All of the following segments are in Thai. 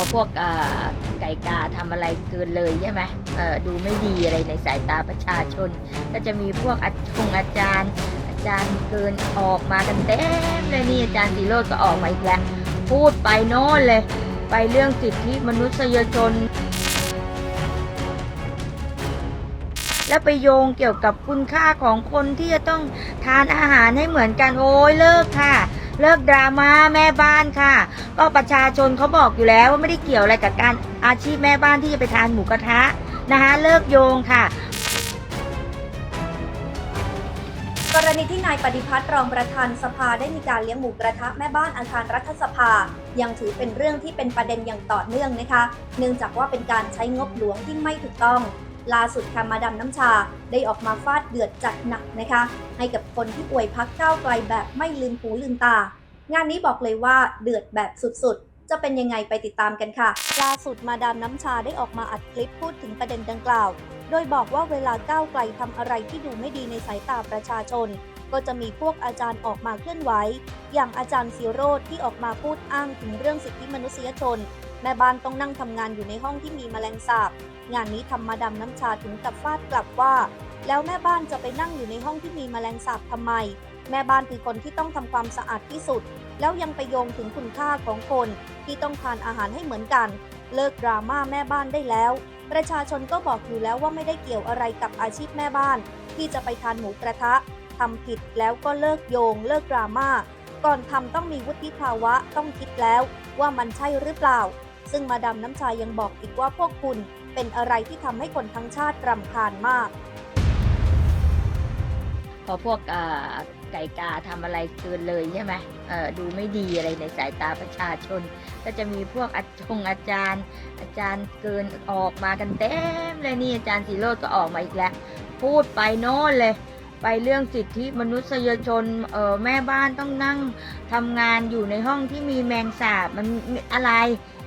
อพวกไก่กาทำอะไรเกินเลยใช่ไหมดูไม่ดีอะไรในสายตาประชาชน ก็จะมีพวกอาจงอาจารย์ อาจารย์เกินออกมากันเต็มเลยนี่อาจารย์สีโรดก็ออกมาอีกแล้วพูดไปโน่นเลย ไปเรื่องสิทธิมนุษยชน แล้วไปโยงเกี่ยวกับคุณค่าของคนที่จะต้องทานอาหารให้เหมือนกันโอ้ยเลิกค่ะเลิกดราม่าแม่บ้านค่ะ ก็ประชาชนเขาบอกอยู่แล้วว่าไม่ได้เกี่ยวอะไรกับการอาชีพแม่บ้านที่จะไปทานหมูกระทะนะคะเลิกโยงค่ะ กรณีที่นายปฏิพัฒน์รองประธานสภาได้มีการเลี้ยงหมูกระทะแม่บ้านอาคารรัฐสภา ยังถือเป็นเรื่องที่เป็นประเด็นอย่างต่อเนื่องนะคะ เนื่องจากว่าเป็นการใช้งบหลวงที่ไม่ถูกต้อง ล่าสุดค่ะมาดามน้ำชาได้ออกมาฟาดเดือดจัดหนักนะคะ ให้กับคนที่ป่วยพักก้าวไกลแบบไม่ลืมหูลืมตา งานนี้บอกเลยว่าเดือดแบบสุดๆ จะเป็นยังไงไปติดตามกันค่ะ ล่าสุดมาดามน้ำชาได้ออกมาอัดคลิปพูดถึงประเด็นดังกล่าว โดยบอกว่าเวลาก้าวไกลทำอะไรที่ดูไม่ดีในสายตาประชาชน ก็จะมีพวกอาจารย์ออกมาเคลื่อนไหวอย่างอาจารย์ซีโรธที่ออกมาพูดอ้างถึงเรื่องสิทธิมนุษยชน แม่บ้านต้องนั่งทำงานอยู่ในห้องที่มีแมลงสาบ งานนี้ทำมาดามน้ำชาถึงกับฟาดกลับว่า แล้วแม่บ้านจะไปนั่งอยู่ในห้องที่มีแมลงสาบทำไม แม่บ้านคือคนที่ต้องทำความสะอาดที่สุด แล้วยังไปโยงถึงคุณค่าของคนที่ต้องทานอาหารให้เหมือนกัน เลิกดราม่าแม่บ้านได้แล้ว ประชาชนก็บอกอยู่แล้วว่าไม่ได้เกี่ยวอะไรกับอาชีพแม่บ้าน ที่จะไปทานหมูกระทะทำผิดแล้วก็เลิกโยง เลิกดราม่าก่อนทำต้องมีวุฒิภาวะต้องคิดแล้วว่ามันใช่หรือเปล่า ซึ่งมาดามน้ำชายยังบอกอีกว่าพวกคุณเป็นอะไรที่ทำให้คนทั้งชาติรำคาญมาก พอพวกเอ่อไก่กาทำอะไรเกินเลยใช่ไหมเอ่อดูไม่ดีอะไรในสายตาประชาชน ก็จะมีพวกอาจงอาจารย์ อาจารย์เกินออกมากันเต็มเลยนี่อาจารย์สีโรดก็ออกมาอีกแล้ว พูดไปโน่นเลย ไปเรื่องสิทธิมนุษยชนเออแม่บ้านต้องนั่งทำงานอยู่ในห้องที่มีแมงสาบมันอะไร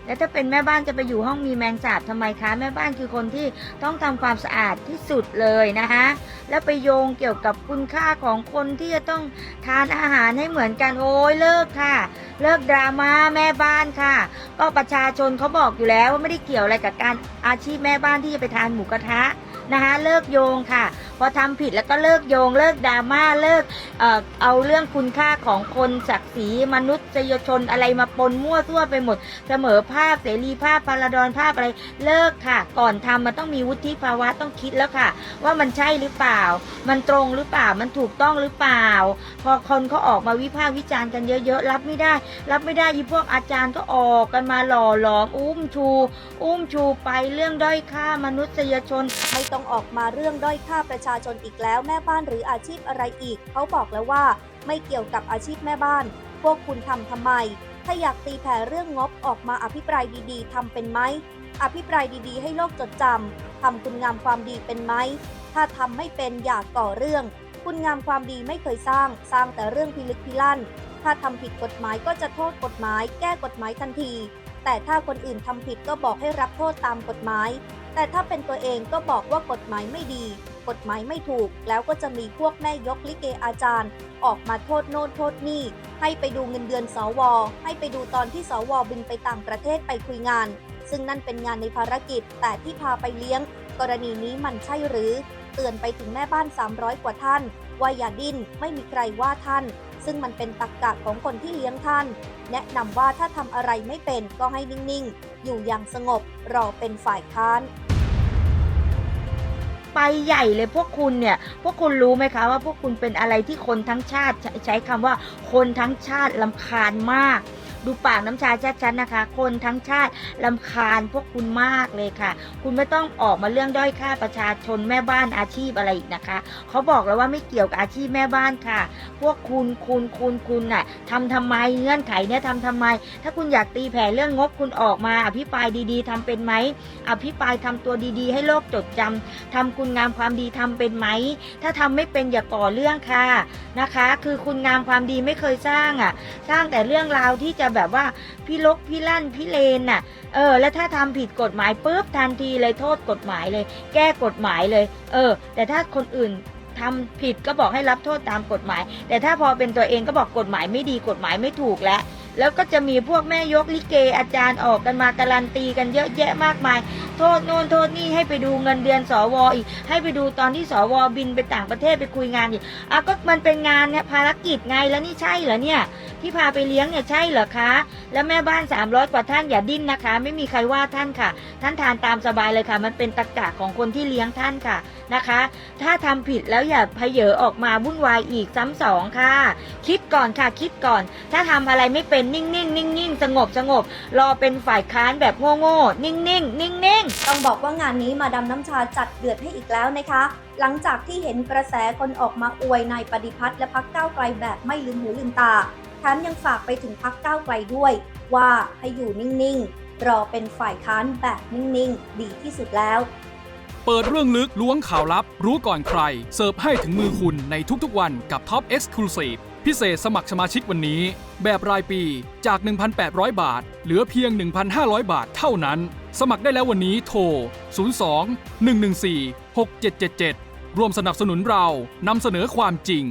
แล้วถ้าเป็นแม่บ้านจะไปอยู่ห้องมีแมงสาบทำไมคะ แม่บ้านคือคนที่ต้องทำความสะอาดที่สุดเลยนะคะ แล้วไปโยงเกี่ยวกับคุณค่าของคนที่จะต้องทานอาหารให้เหมือนกันโอ้ยเลิกค่ะ เลิกดราม่าแม่บ้านค่ะ ก็ประชาชนเขาบอกอยู่แล้วว่าไม่ได้เกี่ยวอะไรกับการอาชีพแม่บ้านที่จะไปทานหมูกระทะ นะคะ เลิกโยงค่ะ พอทำผิดแล้วก็เลิกโยง เลิกดราม่าเลิกเอ่อเอาเรื่องคุณค่าของคนศักดิ์ศรีมนุษยชนอะไรมาปนมั่วทั่วไปหมด เสมอภาคเสรีภาพพาราดอนภาพอะไรเลิกค่ะ ก่อนทำมันต้องมีวุฒิภาวะต้องคิดแล้วค่ะ ว่ามันใช่หรือเปล่า มันตรงหรือเปล่ามันถูกต้องหรือเปล่า พอคนเขาออกมาวิพากษ์วิจารณ์กันเยอะๆรับไม่ได้ รับไม่ได้ยี่พวกอาจารย์ก็ออกกันมาหล่อหลอมอุ้มชู อุ้มชูไปเรื่องด้อยค่ามนุษยชนไม่ต้องออกมาเรื่องด้อยค่าประชาชนอีกแล้วแม่บ้านหรืออาชีพอะไรอีก เขาบอกแล้วว่า ไม่เกี่ยวกับอาชีพแม่บ้าน พวกคุณทำทำไม ถ้าอยากตีแผ่เรื่องงบออกมาอภิปรายดีๆทำเป็นไหมอภิปรายดีๆ ให้โลกจดจำทำคุณงามความดีเป็นไหมถ้าทำไม่เป็นอย่าก่อเรื่อง คุณงามความดีไม่เคยสร้าง สร้างแต่เรื่องพิลึกพิลั่น ถ้าทำผิดกฎหมายก็จะโทษกฎหมาย แก้กฎหมายทันที แต่ถ้าคนอื่นทำผิดก็บอกให้รับโทษตามกฎหมาย แต่ถ้าเป็นตัวเองก็บอกว่ากฎหมายไม่ดี กฎหมายไม่ถูก แล้วก็จะมีพวกแม่ยกลิเกอาจารย์ ออกมาโทษโน่นโทษนี่ ให้ไปดูเงินเดือนสว ให้ไปดูตอนที่สวบินไปต่างประเทศไปคุยงาน ซึ่งนั่นเป็นงานในภารกิจ แต่ที่พาไปเลี้ยง กรณีนี้มันใช่หรือ เตือนไปถึงแม่บ้าน 300 กว่าท่าน ว่าอย่าดิ้น ไม่มีใครว่าท่าน ซึ่งมันเป็นตักกะของคนที่เลี้ยงท่าน แนะนำว่าถ้าทำอะไรไม่เป็นก็ให้นิ่งๆ อยู่อย่างสงบ รอเป็นฝ่ายค้าน ใหญ่เลยพวกคุณเนี่ย พวกคุณรู้ไหมคะว่าพวกคุณเป็นอะไรที่คนทั้งชาติใช้คำว่าคนทั้งชาติลำคาญมาก ดูปากน้ำชาชัดๆนะคะ คนทั้งชาติลำคาญพวกคุณมากเลยค่ะ คุณไม่ต้องออกมาเรื่องด้อยค่าประชาชนแม่บ้านอาชีพอะไรอีกนะคะ เขาบอกแล้วว่าไม่เกี่ยวกับอาชีพแม่บ้านค่ะ พวกคุณคุณคุณคุณน่ะทำทำไมเงื่อนไขเนี่ยทำทำไม ถ้าคุณอยากตีแผ่เรื่องงบคุณออกมา อภิปรายดีๆทำเป็นไหมอภิปรายทำตัวดีๆ ให้โลกจดจำทำคุณงามความดีทำเป็นไหม ถ้าทำไม่เป็นอย่าก่อเรื่องค่ะนะคะ คือคุณงามความดีไม่เคยสร้างอะ สร้างแต่เรื่องราวที่จะแบบว่าพี่ลกพี่ลั่นพี่เลนน่ะเออ แล้วถ้าทำผิดกฎหมายปุ๊บทันทีเลยโทษกฎหมายเลย แก้กฎหมายเลย เออ แต่ถ้าคนอื่นทำผิดก็บอกให้รับโทษตามกฎหมาย แต่ถ้าพอเป็นตัวเองก็บอกกฎหมายไม่ดีกฎหมายไม่ถูกแล้ว แล้วก็จะมีพวกแม่ยกลิเกอาจารย์ออกกันมาการันตีกันเยอะแยะมากมาย โทษโน่นโทษนี่ให้ไปดูเงินเดือนสวอีก ให้ไปดูตอนที่สวบินไปต่างประเทศไปคุยงานอีกอะก็มันเป็นงานเนี่ยภารกิจไงแล้วนี่ใช่เหรอเนี่ยที่พาไปเลี้ยงเนี่ยใช่เหรอคะ แล้วแม่บ้าน 300 กว่าท่านอย่าดิ้นนะคะ ไม่มีใครว่าท่านค่ะ ท่านทานตามสบายเลยค่ะ มันเป็นตะกะของคนที่เลี้ยงท่านค่ะนะคะ ถ้าทำผิดแล้วอย่าเพเยอออกมาวุ่นวายอีกซ้ำสองค่ะ คิดก่อนค่ะ คิดก่อน ถ้าทำอะไรไม่เป็นนิ่งๆนิ่งๆสงบสงบรอเป็นฝ่ายค้านแบบโง่ๆนิ่งๆนิ่งๆ ต้องบอกว่างานนี้มาดามน้ำชาจัดเดือดให้อีกแล้วนะคะ หลังจากที่เห็นกระแสคนออกมาอวยนายปฏิพัฒน์และพักก้าวไกลแบบไม่ลืมหูลืมตาแถมยังฝากไปถึงพักก้าวไกลด้วย ว่าให้อยู่นิ่งๆ รอเป็นฝ่ายค้านแบบนิ่งๆ ดีที่สุดแล้ว เปิดเรื่องลึกล้วงข่าวลับ รู้ก่อนใคร เสิร์ฟให้ถึงมือคุณในทุกๆวันกับ Top Exclusive พิเศษสมัครสมาชิกวันนี้ แบบรายปีจาก 1,800 บาท เหลือเพียง 1,500 บาทเท่านั้น สมัครได้แล้ววันนี้โทร 02 114 6777 ร่วมสนับสนุนเรานำเสนอความจริง